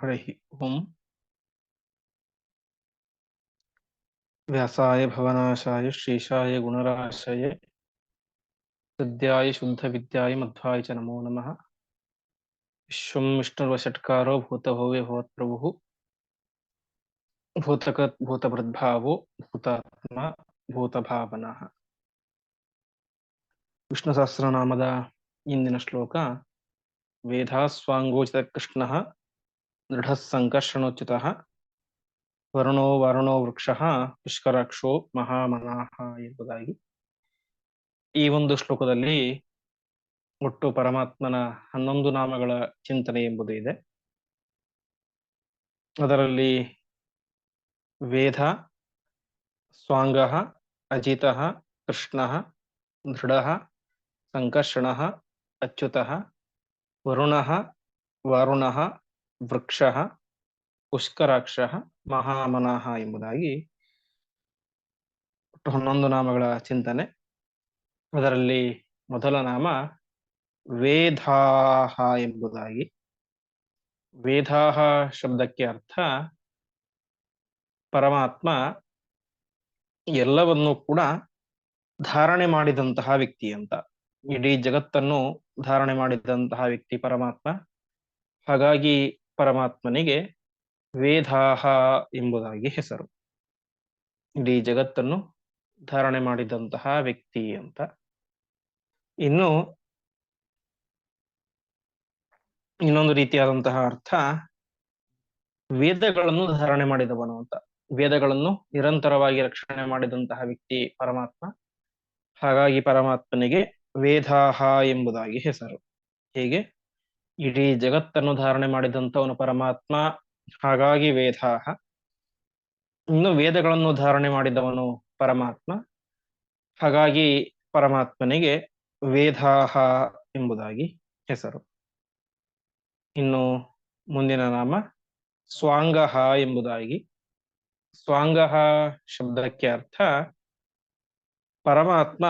हरिः ओम् व्यासाय भवनाशाय श्रीशाय गुणराशये सद्याय शुद्धविद्याय मध्वाय च नमो नमः विश्वं विष्णुर्वषट्कारो भूतभव्य भवत्प्रभुः भूतकत् भूतभृद्भावो ಭೂತಾತ್ಮ ಭೂತಭಾವನಃ ವಿಷ್ಣು ಸಹಸ್ರನಾಮದ ಇಂದಿನ ಶ್ಲೋಕ ವೇದಾಸ್ವಾಂಗೋಚಿತ ಕೃಷ್ಣ ದೃಢ ಸಂಕರ್ಷಣೋಚಿತ ವರುಣೋ ವರುಣೋ ವೃಕ್ಷ ಪುಷ್ಕರಾಕ್ಷೋ ಮಹಾಮನಾಹ ಎಂಬುದಾಗಿ ಈ ಒಂದು ಶ್ಲೋಕದಲ್ಲಿ ಒಟ್ಟು ಪರಮಾತ್ಮನ ಹನ್ನೊಂದು ನಾಮಗಳ ಚಿಂತನೆ ಎಂಬುದು ಇದೆ. ಅದರಲ್ಲಿ ವೇದ, ಸ್ವಾಂಗ, ಅಜಿತ, ಕೃಷ್ಣ ದೃಢ ಸಂಕರ್ಷಣ, ಅಚ್ಯುತ, ವರುಣ, ವಾರುಣ ವೃಕ್ಷ, ಪುಷ್ಕರಾಕ್ಷ, ಮಹಾಮನಾಹ ಎಂಬುದಾಗಿ ಹನ್ನೊಂದು ನಾಮಗಳ ಚಿಂತನೆ. ಅದರಲ್ಲಿ ಮೊದಲ ನಾಮ ವೇದಾಹ ಎಂಬುದಾಗಿ. ವೇದಾಹ ಶಬ್ದಕ್ಕೆ ಅರ್ಥ ಪರಮಾತ್ಮ ಎಲ್ಲವನ್ನೂ ಕೂಡ ಧಾರಣೆ ಮಾಡಿದಂತಹ ವ್ಯಕ್ತಿ ಅಂತ. ಇಡೀ ಜಗತ್ತನ್ನು ಧಾರಣೆ ಮಾಡಿದಂತಹ ವ್ಯಕ್ತಿ ಪರಮಾತ್ಮ. ಹಾಗಾಗಿ ಪರಮಾತ್ಮನಿಗೆ ವೇದಾಹ ಎಂಬುದಾಗಿ ಹೆಸರು. ಇಡೀ ಜಗತ್ತನ್ನು ಧಾರಣೆ ಮಾಡಿದಂತಹ ವ್ಯಕ್ತಿ ಅಂತ. ಇನ್ನು ಇನ್ನೊಂದು ರೀತಿಯಾದಂತಹ ಅರ್ಥ, ವೇದಗಳನ್ನು ಧಾರಣೆ ಮಾಡಿದವನು ಅಂತ. ವೇದಗಳನ್ನು ನಿರಂತರವಾಗಿ ರಕ್ಷಣೆ ಮಾಡಿದಂತಹ ವ್ಯಕ್ತಿ ಪರಮಾತ್ಮ. ಹಾಗಾಗಿ ಪರಮಾತ್ಮನಿಗೆ ವೇದಾಹ ಎಂಬುದಾಗಿ ಹೆಸರು. ಹೀಗೆ? ಇಡೀ ಜಗತ್ತನ್ನು ಧಾರಣೆ ಮಾಡಿದಂಥವನು ಪರಮಾತ್ಮ, ಹಾಗಾಗಿ ವೇದಾಹ. ಇನ್ನು ವೇದಗಳನ್ನು ಧಾರಣೆ ಮಾಡಿದವನು ಪರಮಾತ್ಮ, ಹಾಗಾಗಿ ಪರಮಾತ್ಮನಿಗೆ ವೇದಾಹ ಎಂಬುದಾಗಿ ಹೆಸರು. ಇನ್ನು ಮುಂದಿನ ನಾಮ ಸ್ವಾಂಗಹ ಎಂಬುದಾಗಿ. ಸ್ವಾಂಗಹ ಶಬ್ದಕ್ಕೆ ಅರ್ಥ ಪರಮಾತ್ಮ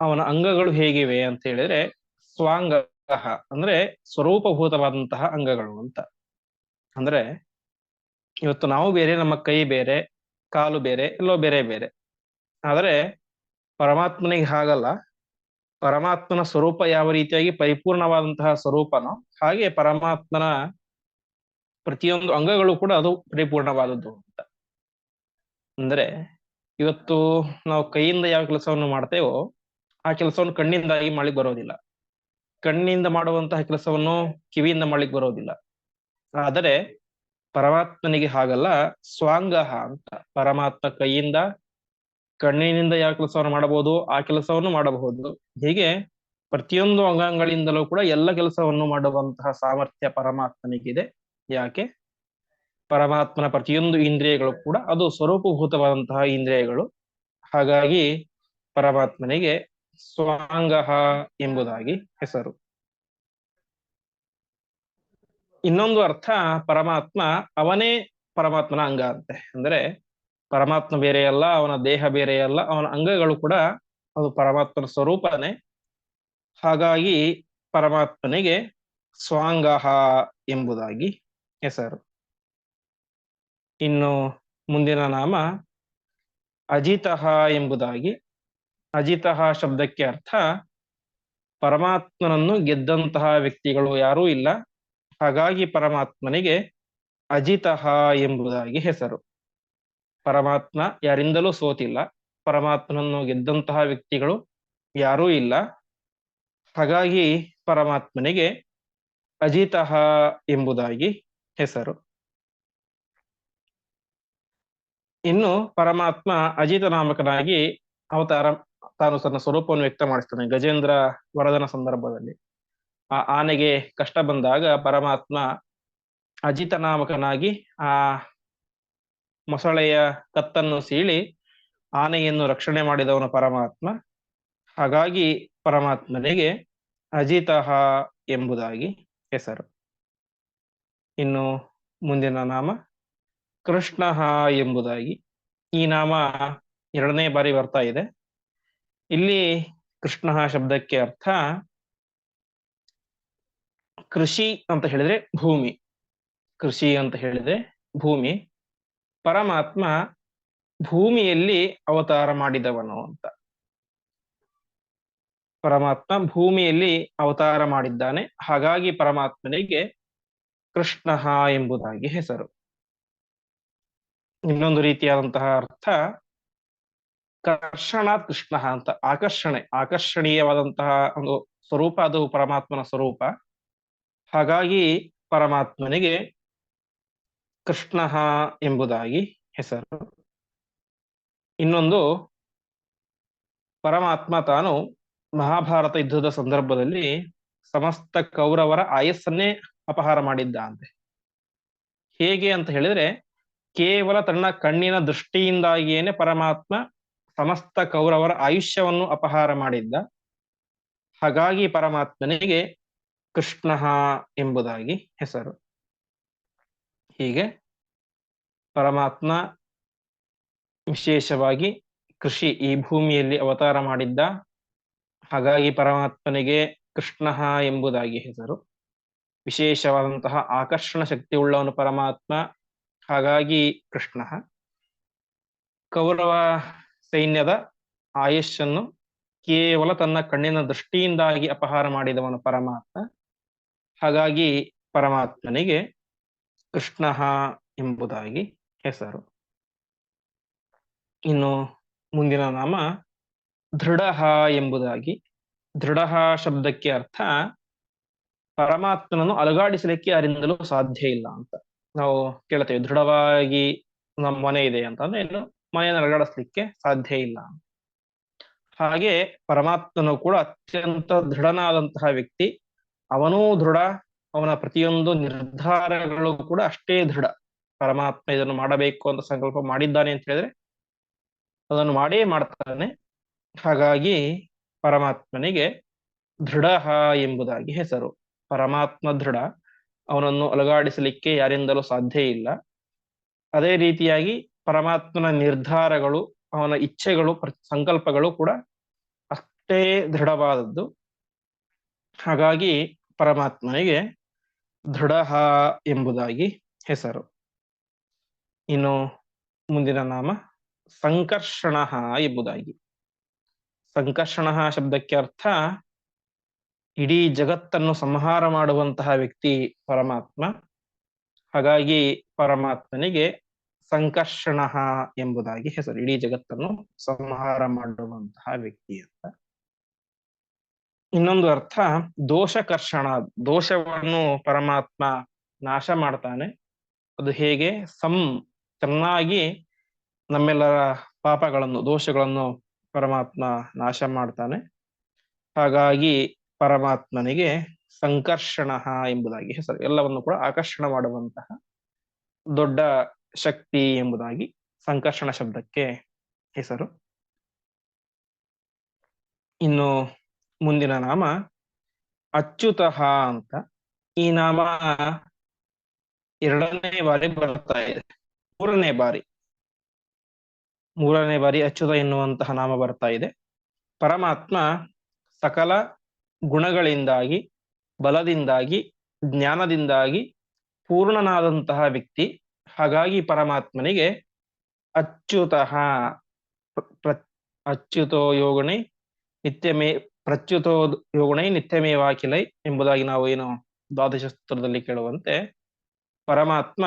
ಅವನ ಅಂಗಗಳು ಹೇಗಿವೆ ಅಂತ ಹೇಳಿದ್ರೆ ಸ್ವಾಂಗಹ ಅಂದ್ರೆ ಸ್ವರೂಪಭೂತವಾದಂತಹ ಅಂಗಗಳು ಅಂತ. ಅಂದ್ರೆ ಇವತ್ತು ನಾವು ಬೇರೆ, ನಮ್ಮ ಕೈ ಬೇರೆ, ಕಾಲು ಬೇರೆ, ಎಲ್ಲೋ ಬೇರೆ ಬೇರೆ. ಆದರೆ ಪರಮಾತ್ಮನಿಗೆ ಹಾಗಲ್ಲ. ಪರಮಾತ್ಮನ ಸ್ವರೂಪ ಯಾವ ರೀತಿಯಾಗಿ ಪರಿಪೂರ್ಣವಾದಂತಹ ಸ್ವರೂಪನೋ ಹಾಗೆ ಪರಮಾತ್ಮನ ಪ್ರತಿಯೊಂದು ಅಂಗಗಳು ಕೂಡ ಅದು ಪರಿಪೂರ್ಣವಾದದ್ದು ಅಂತ. ಅಂದ್ರೆ ಇವತ್ತು ನಾವು ಕೈಯಿಂದ ಯಾವ ಕೆಲಸವನ್ನು ಮಾಡ್ತೇವೋ ಆ ಕೆಲಸವನ್ನು ಕಣ್ಣಿಂದಾಗಿ ಮಾಡಿ ಬರೋದಿಲ್ಲ. ಕಣ್ಣಿಂದ ಮಾಡುವಂತಹ ಕೆಲಸವನ್ನು ಕಿವಿಯಿಂದ ಮಾಡ್ಲಿಕ್ಕೆ ಬರೋದಿಲ್ಲ. ಆದರೆ ಪರಮಾತ್ಮನಿಗೆ ಹಾಗಲ್ಲ ಸ್ವಾಂಗಹ ಅಂತ. ಪರಮಾತ್ಮ ಕೈಯಿಂದ ಕಣ್ಣಿನಿಂದ ಯಾವ ಕೆಲಸವನ್ನು ಮಾಡಬಹುದು, ಆ ಕೆಲಸವನ್ನು ಮಾಡಬಹುದು. ಹೀಗೆ ಪ್ರತಿಯೊಂದು ಅಂಗಾಂಗಗಳಿಂದಲೂ ಕೂಡ ಎಲ್ಲ ಕೆಲಸವನ್ನು ಮಾಡುವಂತಹ ಸಾಮರ್ಥ್ಯ ಪರಮಾತ್ಮನಿಗಿದೆ. ಯಾಕೆ? ಪರಮಾತ್ಮನ ಪ್ರತಿಯೊಂದು ಇಂದ್ರಿಯಗಳು ಕೂಡ ಅದು ಸ್ವರೂಪಭೂತವಾದಂತಹ ಇಂದ್ರಿಯಗಳು. ಹಾಗಾಗಿ ಪರಮಾತ್ಮನಿಗೆ ಸ್ವಾಂಗಹ ಎಂಬುದಾಗಿ ಹೆಸರು. ಇನ್ನೊಂದು ಅರ್ಥ ಪರಮಾತ್ಮ ಅವನೇ ಪರಮಾತ್ಮನ ಅಂಗ ಅಂತೆ. ಅಂದ್ರೆ ಪರಮಾತ್ಮ ಬೇರೆಯಲ್ಲ, ಅವನ ದೇಹ ಬೇರೆಯಲ್ಲ, ಅವನ ಅಂಗಗಳು ಕೂಡ ಅದು ಪರಮಾತ್ಮನ ಸ್ವರೂಪನೇ. ಹಾಗಾಗಿ ಪರಮಾತ್ಮನಿಗೆ ಸ್ವಾಂಗಹ ಎಂಬುದಾಗಿ ಹೆಸರು. ಇನ್ನು ಮುಂದಿನ ನಾಮ ಅಜಿತಃ ಎಂಬುದಾಗಿ ಅಜಿತಃ ಶಬ್ದಕ್ಕೆ ಅರ್ಥ, ಪರಮಾತ್ಮನನ್ನು ಗೆದ್ದಂತಹ ವ್ಯಕ್ತಿಗಳು ಯಾರೂ ಇಲ್ಲ. ಹಾಗಾಗಿ ಪರಮಾತ್ಮನಿಗೆ ಅಜಿತಃ ಎಂಬುದಾಗಿ ಹೆಸರು. ಪರಮಾತ್ಮ ಯಾರಿಂದಲೂ ಸೋತಿಲ್ಲ. ಪರಮಾತ್ಮನನ್ನು ಗೆದ್ದಂತಹ ವ್ಯಕ್ತಿಗಳು ಯಾರೂ ಇಲ್ಲ. ಹಾಗಾಗಿ ಪರಮಾತ್ಮನಿಗೆ ಅಜಿತಃ ಎಂಬುದಾಗಿ ಹೆಸರು. ಇನ್ನು ಪರಮಾತ್ಮ ಅಜಿತ ನಾಮಕನಾಗಿ ಅವತಾರ ತಾನು ತನ್ನ ಸ್ವರೂಪವನ್ನು ವ್ಯಕ್ತ ಮಾಡಿಸ್ತಾನೆ ಗಜೇಂದ್ರ ವರದನ ಸಂದರ್ಭದಲ್ಲಿ. ಆ ಆನೆಗೆ ಕಷ್ಟ ಬಂದಾಗ ಪರಮಾತ್ಮ ಅಜಿತ ನಾಮಕನಾಗಿ ಆ ಮೊಸಳೆಯ ಕತ್ತನ್ನು ಸೀಳಿ ಆನೆಯನ್ನು ರಕ್ಷಣೆ ಮಾಡಿದವನು ಪರಮಾತ್ಮ. ಹಾಗಾಗಿ ಪರಮಾತ್ಮನಿಗೆ ಅಜಿತಃ ಎಂಬುದಾಗಿ ಹೆಸರು. ಇನ್ನು ಮುಂದಿನ ನಾಮ ಕೃಷ್ಣ ಎಂಬುದಾಗಿ. ಈ ನಾಮ ಎರಡನೇ ಬಾರಿ ಬರ್ತಾ ಇದೆ. ಇಲ್ಲಿ ಕೃಷ್ಣ ಶಬ್ದಕ್ಕೆ ಅರ್ಥ ಕೃಷಿ ಅಂತ ಹೇಳಿದ್ರೆ ಭೂಮಿ. ಕೃಷಿ ಅಂತ ಹೇಳಿದ್ರೆ ಭೂಮಿ. ಪರಮಾತ್ಮ ಭೂಮಿಯಲ್ಲಿ ಅವತಾರ ಮಾಡಿದವನು ಅಂತ. ಪರಮಾತ್ಮ ಭೂಮಿಯಲ್ಲಿ ಅವತಾರ ಮಾಡಿದ್ದಾನೆ. ಹಾಗಾಗಿ ಪರಮಾತ್ಮನಿಗೆ ಕೃಷ್ಣ ಎಂಬುದಾಗಿ ಹೆಸರು. ಇನ್ನೊಂದು ರೀತಿಯಾದಂತಹ ಅರ್ಥ ಕರ್ಷಣ ಕೃಷ್ಣ ಅಂತ. ಆಕರ್ಷಣೆ, ಆಕರ್ಷಣೀಯವಾದಂತಹ ಒಂದು ಸ್ವರೂಪ, ಅದು ಪರಮಾತ್ಮನ ಸ್ವರೂಪ. ಹಾಗಾಗಿ ಪರಮಾತ್ಮನಿಗೆ ಕೃಷ್ಣ ಎಂಬುದಾಗಿ ಹೆಸರು. ಇನ್ನೊಂದು, ಪರಮಾತ್ಮ ತಾನು ಮಹಾಭಾರತ ಯುದ್ಧದ ಸಂದರ್ಭದಲ್ಲಿ ಸಮಸ್ತ ಕೌರವರ ಆಯಸ್ಸನ್ನೇ ಅಪಹಾರ ಮಾಡಿದ್ದ ಅಂತೆ ಹೇಗೆ ಅಂತ ಹೇಳಿದ್ರೆ, ಕೇವಲ ತನ್ನ ಕಣ್ಣಿನ ದೃಷ್ಟಿಯಿಂದಾಗಿಯೇನೆ ಪರಮಾತ್ಮ ಸಮಸ್ತ ಕೌರವರ ಆಯುಷ್ಯವನ್ನು ಅಪಹಾರ ಮಾಡಿದ್ದ. ಹಾಗಾಗಿ ಪರಮಾತ್ಮನಿಗೆ ಕೃಷ್ಣ ಎಂಬುದಾಗಿ ಹೆಸರು. ಹೀಗೆ ಪರಮಾತ್ಮ ವಿಶೇಷವಾಗಿ ಕೃಷಿ ಈ ಭೂಮಿಯಲ್ಲಿ ಅವತಾರ ಮಾಡಿದ್ದ. ಹಾಗಾಗಿ ಪರಮಾತ್ಮನಿಗೆ ಕೃಷ್ಣ ಎಂಬುದಾಗಿ ಹೆಸರು. ವಿಶೇಷವಾದಂತಹ ಆಕರ್ಷಣ ಶಕ್ತಿ ಉಳ್ಳವನು ಪರಮಾತ್ಮ. ಹಾಗಾಗಿ ಕೃಷ್ಣ. ಕೌರವ ಸೈನ್ಯದ ಆಯುಷನ್ನು ಕೇವಲ ತನ್ನ ಕಣ್ಣಿನ ದೃಷ್ಟಿಯಿಂದಾಗಿ ಅಪಹಾರ ಮಾಡಿದವನು ಪರಮಾತ್ಮ. ಹಾಗಾಗಿ ಪರಮಾತ್ಮನಿಗೆ ಕೃಷ್ಣ ಎಂಬುದಾಗಿ ಹೆಸರು. ಇನ್ನು ಮುಂದಿನ ನಾಮ ದೃಢ ಎಂಬುದಾಗಿ. ದೃಢ ಶಬ್ದಕ್ಕೆ ಅರ್ಥ ಪರಮಾತ್ಮನನ್ನು ಅಲುಗಾಡಿಸಲಿಕ್ಕೆ ಯಾರಿಂದಲೂ ಸಾಧ್ಯ ಇಲ್ಲ ಅಂತ. ನಾವು ಕೇಳ್ತೇವೆ ದೃಢವಾಗಿ ನಮ್ಮ ಮನೆ ಇದೆ ಅಂತಂದ್ರೆ ಏನು ಮನೆಯನ್ನು ಅಲುಗಾಡಿಸ್ಲಿಕ್ಕೆ ಸಾಧ್ಯ ಇಲ್ಲ. ಹಾಗೆ ಪರಮಾತ್ಮನು ಕೂಡ ಅತ್ಯಂತ ದೃಢನಾದಂತಹ ವ್ಯಕ್ತಿ. ಅವನೂ ದೃಢ, ಅವನ ಪ್ರತಿಯೊಂದು ನಿರ್ಧಾರಗಳು ಕೂಡ ಅಷ್ಟೇ ದೃಢ. ಪರಮಾತ್ಮ ಇದನ್ನು ಮಾಡಬೇಕು ಅಂತ ಸಂಕಲ್ಪ ಮಾಡಿದ್ದಾನೆ ಅಂತ ಹೇಳಿದ್ರೆ ಅದನ್ನು ಮಾಡೇ ಮಾಡ್ತಾನೆ. ಹಾಗಾಗಿ ಪರಮಾತ್ಮನಿಗೆ ದೃಢ ಎಂಬುದಾಗಿ ಹೆಸರು. ಪರಮಾತ್ಮ ದೃಢ, ಅವನನ್ನು ಅಲುಗಾಡಿಸಲಿಕ್ಕೆ ಯಾರಿಂದಲೂ ಸಾಧ್ಯ ಇಲ್ಲ. ಅದೇ ರೀತಿಯಾಗಿ ಪರಮಾತ್ಮನ ನಿರ್ಧಾರಗಳು, ಅವನ ಇಚ್ಛೆಗಳು ಸಂಕಲ್ಪಗಳು ಕೂಡ ಅಷ್ಟೇ ದೃಢವಾದದ್ದು. ಹಾಗಾಗಿ ಪರಮಾತ್ಮನಿಗೆ ದೃಢ ಎಂಬುದಾಗಿ ಹೆಸರು. ಇನ್ನು ಮುಂದಿನ ನಾಮ ಸಂಕರ್ಷಣ ಎಂಬುದಾಗಿ. ಸಂಕರ್ಷಣ ಶಬ್ದಕ್ಕೆ ಅರ್ಥ ಇಡೀ ಜಗತ್ತನ್ನು ಸಂಹಾರ ಮಾಡುವಂತಹ ವ್ಯಕ್ತಿ ಪರಮಾತ್ಮ. ಹಾಗಾಗಿ ಪರಮಾತ್ಮನಿಗೆ ಸಂಕರ್ಷಣ ಎಂಬುದಾಗಿ ಹೆಸರು. ಇಡೀ ಜಗತ್ತನ್ನು ಸಂಹಾರ ಮಾಡುವಂತಹ ವ್ಯಕ್ತಿ ಅಂತ. ಇನ್ನೊಂದು ಅರ್ಥ, ದೋಷಕರ್ಷಣ, ದೋಷವನ್ನು ಪರಮಾತ್ಮ ನಾಶ ಮಾಡ್ತಾನೆ. ಅದು ಹೇಗೆ? ಸಂ, ಚೆನ್ನಾಗಿ ನಮ್ಮೆಲ್ಲರ ಪಾಪಗಳನ್ನು, ದೋಷಗಳನ್ನು ಪರಮಾತ್ಮ ನಾಶ ಮಾಡ್ತಾನೆ. ಹಾಗಾಗಿ ಪರಮಾತ್ಮನಿಗೆ ಸಂಕರ್ಷಣ ಎಂಬುದಾಗಿ ಹೆಸರು. ಎಲ್ಲವನ್ನು ಕೂಡ ಆಕರ್ಷಣ ಮಾಡುವಂತಹ ದೊಡ್ಡ ಶಕ್ತಿ ಎಂಬುದಾಗಿ ಸಂಕರ್ಷಣ ಶಬ್ದಕ್ಕೆ ಹೆಸರು. ಇನ್ನು ಮುಂದಿನ ನಾಮ ಅಚ್ಯುತಃ ಅಂತ. ಈ ನಾಮ ಎರಡನೇ ಬಾರಿ ಬರ್ತಾ ಇದೆ. ಮೂರನೇ ಬಾರಿ. ಮೂರನೇ ಬಾರಿ ಅಚ್ಯುತ ಎನ್ನುವಂತಹ ನಾಮ ಬರ್ತಾ ಇದೆ. ಪರಮಾತ್ಮ ಸಕಲ ಗುಣಗಳಿಂದಾಗಿ, ಬಲದಿಂದಾಗಿ, ಜ್ಞಾನದಿಂದಾಗಿ ಪೂರ್ಣನಾದಂತಹ ವ್ಯಕ್ತಿ. ಹಾಗಾಗಿ ಪರಮಾತ್ಮನಿಗೆ ಅಚ್ಯುತಃ ಅಚ್ಯುತೋ ಯೋಗಣೈ ನಿತ್ಯಮೇ, ಪ್ರಚ್ಯುತೋ ಯೋಗಣೈ ನಿತ್ಯಮೇವಾಖಿಲೈ ಎಂಬುದಾಗಿ ನಾವು ಏನು ದ್ವಾದಶ ಸೂತ್ರದಲ್ಲಿ ಕೇಳುವಂತೆ ಪರಮಾತ್ಮ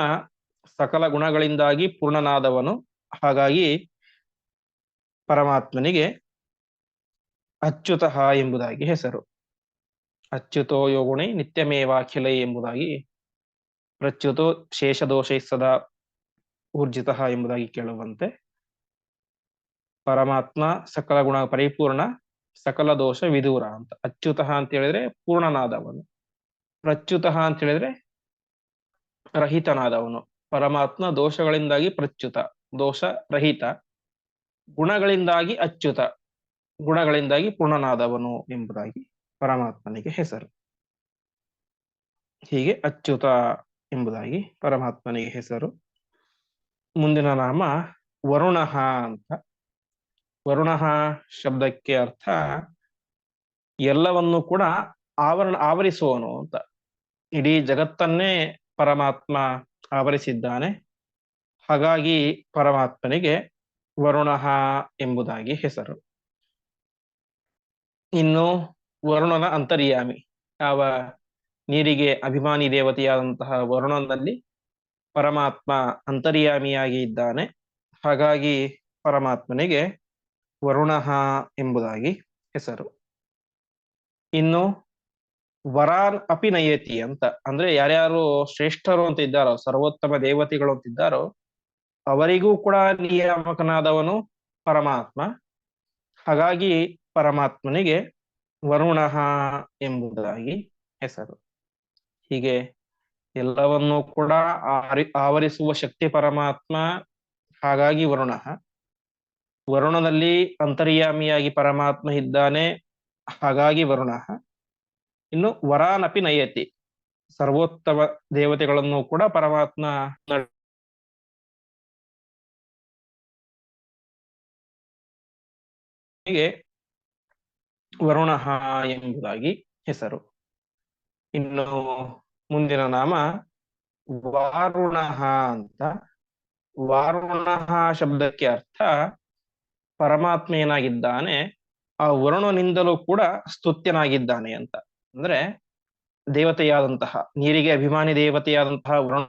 ಸಕಲ ಗುಣಗಳಿಂದಾಗಿ ಪೂರ್ಣನಾದವನು. ಹಾಗಾಗಿ ಪರಮಾತ್ಮನಿಗೆ ಅಚ್ಯುತಃ ಎಂಬುದಾಗಿ ಹೆಸರು. ಅಚ್ಯುತೋ ಯೋಗುಣೈ ನಿತ್ಯಮೇವಾಖಿಲೈ ಎಂಬುದಾಗಿ ಪ್ರಚ್ಯುತೋ ಶೇಷದೋಷೈ ಸದಾ ಊರ್ಜಿತ ಎಂಬುದಾಗಿ ಕೇಳುವಂತೆ. ಪರಮಾತ್ಮ ಸಕಲ ಗುಣ ಪರಿಪೂರ್ಣ, ಸಕಲ ದೋಷ ವಿದೂರ ಅಂತ. ಅಚ್ಯುತ ಅಂತ ಹೇಳಿದ್ರೆ ಪೂರ್ಣನಾದವನು. ಪ್ರಚ್ಯುತ ಅಂತ ಹೇಳಿದ್ರೆ ರಹಿತನಾದವನು. ಪರಮಾತ್ಮ ದೋಷಗಳಿಂದಾಗಿ ಪ್ರಚ್ಯುತ, ದೋಷ ರಹಿತ, ಗುಣಗಳಿಂದಾಗಿ ಅಚ್ಯುತ, ಗುಣಗಳಿಂದಾಗಿ ಪೂರ್ಣನಾದವನು ಎಂಬುದಾಗಿ ಪರಮಾತ್ಮನಿಗೆ ಹೆಸರು. ಹೀಗೆ ಅಚ್ಯುತ ಎಂಬುದಾಗಿ ಪರಮಾತ್ಮನಿಗೆ ಹೆಸರು. ಮುಂದಿನ ನಾಮ ವರುಣ ಅಂತ. ವರುಣ ಶಬ್ದಕ್ಕೆ ಅರ್ಥ ಎಲ್ಲವನ್ನು ಕೂಡ ಆವರಣ, ಆವರಿಸುವನು ಅಂತ. ಇಡೀ ಜಗತ್ತನ್ನೇ ಪರಮಾತ್ಮ ಆವರಿಸಿದ್ದಾನೆ. ಹಾಗಾಗಿ ಪರಮಾತ್ಮನಿಗೆ ವರುಣ ಎಂಬುದಾಗಿ ಹೆಸರು. ಇನ್ನು ವರುಣನ ಅಂತರ್ಯಾಮಿ. ಯಾವ ನೀರಿಗೆ ಅಭಿಮಾನಿ ದೇವತೆಯಾದಂತಹ ವರುಣನಲ್ಲಿ ಪರಮಾತ್ಮ ಅಂತರ್ಯಾಮಿಯಾಗಿ ಇದ್ದಾನೆ. ಹಾಗಾಗಿ ಪರಮಾತ್ಮನಿಗೆ ವರುಣ ಎಂಬುದಾಗಿ ಹೆಸರು. ಇನ್ನು ವರಾನ್ ಅಪಿ ನಯತಿ ಅಂತ, ಅಂದ್ರೆ ಯಾರ್ಯಾರು ಶ್ರೇಷ್ಠರು ಅಂತ ಇದ್ದಾರೋ, ಸರ್ವೋತ್ತಮ ದೇವತೆಗಳು ಅಂತ ಇದ್ದಾರೋ, ಅವರಿಗೂ ಕೂಡ ನಿಯಾಮಕನಾದವನು ಪರಮಾತ್ಮ. ಹಾಗಾಗಿ ಪರಮಾತ್ಮನಿಗೆ ವರುಣ ಎಂಬುದಾಗಿ ಹೆಸರು. ಹೀಗೆ ಎಲ್ಲವನ್ನೂ ಕೂಡ ಆರಿ, ಆವರಿಸುವ ಶಕ್ತಿ ಪರಮಾತ್ಮ, ಹಾಗಾಗಿ ವರುಣ. ವರುಣದಲ್ಲಿ ಅಂತರ್ಯಾಮಿಯಾಗಿ ಪರಮಾತ್ಮ ಇದ್ದಾನೆ, ಹಾಗಾಗಿ ವರುಣ. ಇನ್ನು ವರಾನಪಿ ನಯತಿ. ಸರ್ವೋತ್ತಮ ದೇವತೆಗಳನ್ನು ಕೂಡ ಪರಮಾತ್ಮ ಹೀಗೆ ವರುಣ ಎಂಬುದಾಗಿ ಹೆಸರು. ಇನ್ನು ಮುಂದಿನ ನಾಮ ವಾರುಣ ಅಂತ. ವಾರುಣ ಶಬ್ದಕ್ಕೆ ಅರ್ಥ ಪರಮಾತ್ಮ ಏನಾಗಿದ್ದಾನೆ ಆ ವರುಣನಿಂದಲೂ ಕೂಡ ಸ್ತುತ್ಯನಾಗಿದ್ದಾನೆ ಅಂತ. ಅಂದ್ರೆ ದೇವತೆಯಾದಂತಹ, ನೀರಿಗೆ ಅಭಿಮಾನಿ ದೇವತೆಯಾದಂತಹ ವರುಣ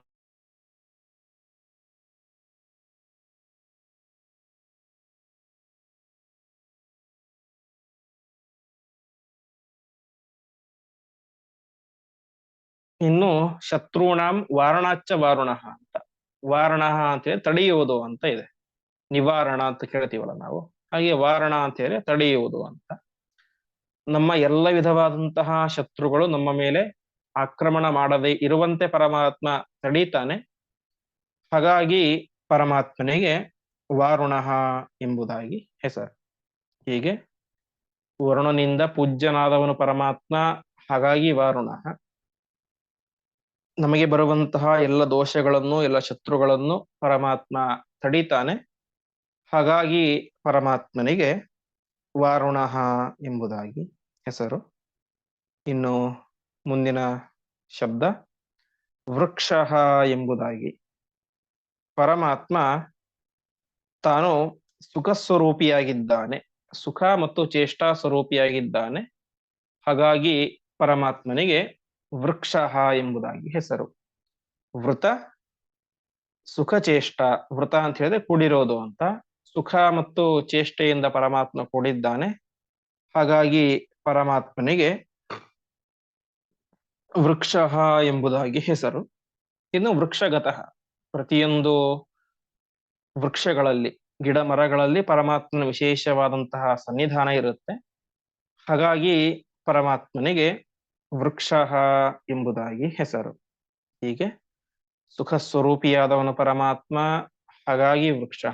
ಇನ್ನು ಶತ್ರುಣಾಂ ವಾರಣಾಚ್ಚ ವಾರುಣ ಅಂತ. ವಾರಣ ಅಂತ ಹೇಳಿ ತಡೆಯುವುದು ಅಂತ ಇದೆ. ನಿವಾರಣ ಅಂತ ಕೇಳ್ತೀವಲ್ಲ ನಾವು. ಹಾಗೆ ವಾರಣ ಅಂತ ಹೇಳಿ ತಡೆಯುವುದು ಅಂತ. ನಮ್ಮ ಎಲ್ಲ ವಿಧವಾದಂತಹ ಶತ್ರುಗಳು ನಮ್ಮ ಮೇಲೆ ಆಕ್ರಮಣ ಮಾಡದೆ ಇರುವಂತೆ ಪರಮಾತ್ಮ ತಡೀತಾನೆ. ಹಾಗಾಗಿ ಪರಮಾತ್ಮನಿಗೆ ವಾರುಣ ಎಂಬುದಾಗಿ ಹೆಸರು. ಹೀಗೆ ವರುಣನಿಂದ ಪೂಜ್ಯನಾದವನು ಪರಮಾತ್ಮ, ಹಾಗಾಗಿ ವಾರುಣ. ನಮಗೆ ಬರುವಂತಹ ಎಲ್ಲ ದೋಷಗಳನ್ನು, ಎಲ್ಲ ಶತ್ರುಗಳನ್ನು ಪರಮಾತ್ಮ ತಡೀತಾನೆ. ಹಾಗಾಗಿ ಪರಮಾತ್ಮನಿಗೆ ವಾರುಣ ಎಂಬುದಾಗಿ ಹೆಸರು. ಇನ್ನು ಮುಂದಿನ ಶಬ್ದ, ವೃಕ್ಷ ಎಂಬುದಾಗಿ. ಪರಮಾತ್ಮ ತಾನು ಸುಖ ಸ್ವರೂಪಿಯಾಗಿದ್ದಾನೆ ಸುಖ ಮತ್ತು ಚೇಷ್ಟಾ ಸ್ವರೂಪಿಯಾಗಿದ್ದಾನೆ. ಹಾಗಾಗಿ ಪರಮಾತ್ಮನಿಗೆ ವೃಕ್ಷ ಎಂಬುದಾಗಿ ಹೆಸರು. ವೃತ ಸುಖ ಚೇಷ್ಟ ವೃತ ಅಂತ ಹೇಳಿದ್ರೆ ಕೂಡಿರೋದು ಅಂತ. ಸುಖ ಮತ್ತು ಚೇಷ್ಟೆಯಿಂದ ಪರಮಾತ್ಮ ಕೂಡಿದ್ದಾನೆ. ಹಾಗಾಗಿ ಪರಮಾತ್ಮನಿಗೆ ವೃಕ್ಷ ಎಂಬುದಾಗಿ ಹೆಸರು. ಇನ್ನು ವೃಕ್ಷಗತಃ ಪ್ರತಿಯೊಂದು ವೃಕ್ಷಗಳಲ್ಲಿ ಗಿಡ ಮರಗಳಲ್ಲಿ ಪರಮಾತ್ಮನ ವಿಶೇಷವಾದಂತಹ ಸನ್ನಿಧಾನ ಇರುತ್ತೆ. ಹಾಗಾಗಿ ಪರಮಾತ್ಮನಿಗೆ ವೃಕ್ಷ ಎಂಬುದಾಗಿ ಹೆಸರು. ಹೀಗೆ ಸುಖ ಸ್ವರೂಪಿಯಾದವನು ಪರಮಾತ್ಮ, ಹಾಗಾಗಿ ವೃಕ್ಷ.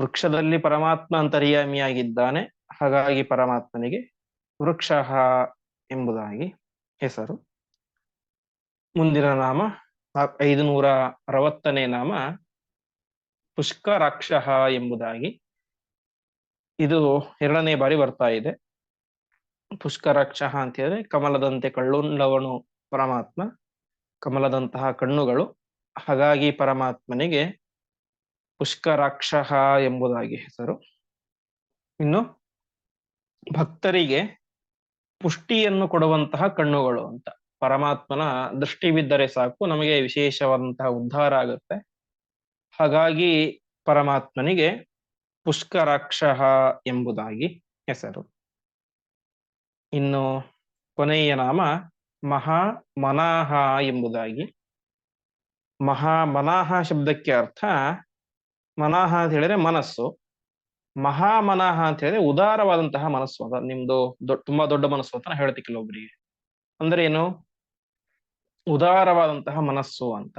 ವೃಕ್ಷದಲ್ಲಿ ಪರಮಾತ್ಮ ಅಂತರ್ಯಾಮಿಯಾಗಿದ್ದಾನೆ, ಹಾಗಾಗಿ ಪರಮಾತ್ಮನಿಗೆ ವೃಕ್ಷ ಎಂಬುದಾಗಿ ಹೆಸರು. ಮುಂದಿನ ನಾಮ ಐದು ನೂರ ಅರವತ್ತನೇ ನಾಮ, ಪುಷ್ಕರಾಕ್ಷ ಎಂಬುದಾಗಿ. ಇದು ಎರಡನೇ ಬಾರಿ ಬರ್ತಾ ಇದೆ. ಪುಷ್ಕರಾಕ್ಷ ಅಂತ ಹೇಳಿದ್ರೆ ಕಮಲದಂತೆ ಕಳ್ಳುಂಡವನು ಪರಮಾತ್ಮ, ಕಮಲದಂತಹ ಕಣ್ಣುಗಳು. ಹಾಗಾಗಿ ಪರಮಾತ್ಮನಿಗೆ ಪುಷ್ಕರಾಕ್ಷ ಎಂಬುದಾಗಿ ಹೆಸರು. ಇನ್ನು ಭಕ್ತರಿಗೆ ಪುಷ್ಟಿಯನ್ನು ಕೊಡುವಂತಹ ಕಣ್ಣುಗಳು ಅಂತ. ಪರಮಾತ್ಮನ ದೃಷ್ಟಿ ಬಿದ್ದರೆ ಸಾಕು, ನಮಗೆ ವಿಶೇಷವಾದಂತಹ ಉದ್ಧಾರ ಆಗುತ್ತೆ. ಹಾಗಾಗಿ ಪರಮಾತ್ಮನಿಗೆ ಪುಷ್ಕರಾಕ್ಷ ಎಂಬುದಾಗಿ ಹೆಸರು. ಇನ್ನು ಕೊನೆಯ ನಾಮ ಮಹಾ ಮನಾಹ ಎಂಬುದಾಗಿ. ಮಹಾ ಮನಾಹ ಶಬ್ದಕ್ಕೆ ಅರ್ಥ ಮನಾಹ ಅಂತ ಹೇಳಿದ್ರೆ ಮನಸ್ಸು. ಮಹಾ ಮನಾಹ ಅಂತ ಹೇಳಿದ್ರೆ ಉದಾರವಾದಂತಹ ಮನಸ್ಸು. ಅದ ನಿಮ್ದು ದೊಡ್ಡ ತುಂಬಾ ದೊಡ್ಡ ಮನಸ್ಸು ಅಂತ ಹೇಳ್ತಿ ಕೆಲವೊಬ್ಬರಿಗೆ ಅಂದ್ರೆ ಏನು? ಉದಾರವಾದಂತಹ ಮನಸ್ಸು ಅಂತ.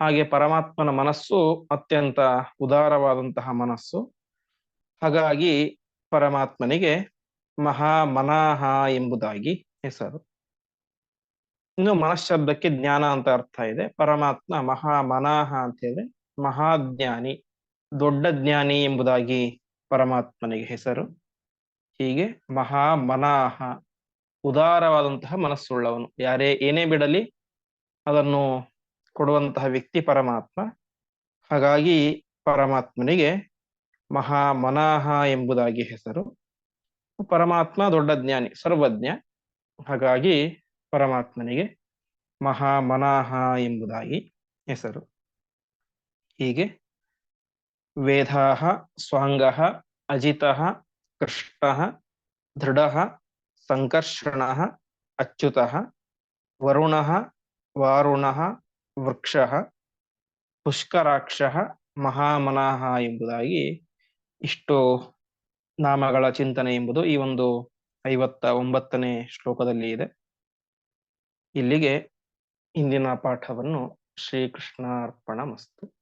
ಹಾಗೆ ಪರಮಾತ್ಮನ ಮನಸ್ಸು ಅತ್ಯಂತ ಉದಾರವಾದಂತಹ ಮನಸ್ಸು. ಹಾಗಾಗಿ ಪರಮಾತ್ಮನಿಗೆ ಮಹಾ ಮನಾಹ ಎಂಬುದಾಗಿ ಹೆಸರು. ಇನ್ನು ಮನಃಶಬ್ದಕ್ಕೆ ಜ್ಞಾನ ಅಂತ ಅರ್ಥ ಇದೆ. ಪರಮಾತ್ಮ ಮಹಾ ಮನಾಹ ಅಂತ ಹೇಳಿದ್ರೆ ಮಹಾಜ್ಞಾನಿ, ದೊಡ್ಡ ಜ್ಞಾನಿ ಎಂಬುದಾಗಿ ಪರಮಾತ್ಮನಿಗೆ ಹೆಸರು. ಹೀಗೆ ಮಹಾ ಮನಾಹ, ಉದಾರವಾದಂತಹ ಮನಸ್ಸುಳ್ಳವನು. ಯಾರೇ ಏನೇ ಬಿಡಲಿ ಅದನ್ನು ಕೊಡುವಂತಹ ವ್ಯಕ್ತಿ ಪರಮಾತ್ಮ. ಹಾಗಾಗಿ ಪರಮಾತ್ಮನಿಗೆ ಮಹಾಮನಾಹ ಎಂಬುದಾಗಿ ಹೆಸರು. ಪರಮಾತ್ಮ ದೊಡ್ಡ ಜ್ಞಾನಿ, ಸರ್ವಜ್ಞ. ಹಾಗಾಗಿ ಪರಮಾತ್ಮನಿಗೆ ಮಹಾಮನಾಹ ಎಂಬುದಾಗಿ ಹೆಸರು. ಹೀಗೆ ವೇದಾಹ, ಸ್ವಾಂಗಃ, ಅಜಿತಃ ಕೃಷ್ಣಃ ದೃಢ, ಸಂಕರ್ಷಣ, ಅಚ್ಯುತಃ, ವರುಣ, ವಾರುಣ, ವೃಕ್ಷ, ಪುಷ್ಕರಾಕ್ಷ, ಮಹಾಮನಾಹ ಎಂಬುದಾಗಿ ಇಷ್ಟು ನಾಮಗಳ ಚಿಂತನೆ ಎಂಬುದು ಈ ಒಂದು ಐವತ್ತ ಒಂಬತ್ತನೇ ಶ್ಲೋಕದಲ್ಲಿ ಇದೆ. ಇಲ್ಲಿಗೆ ಇಂದಿನ ಪಾಠವನ್ನು ಶ್ರೀಕೃಷ್ಣಾರ್ಪಣ ಮಸ್ತು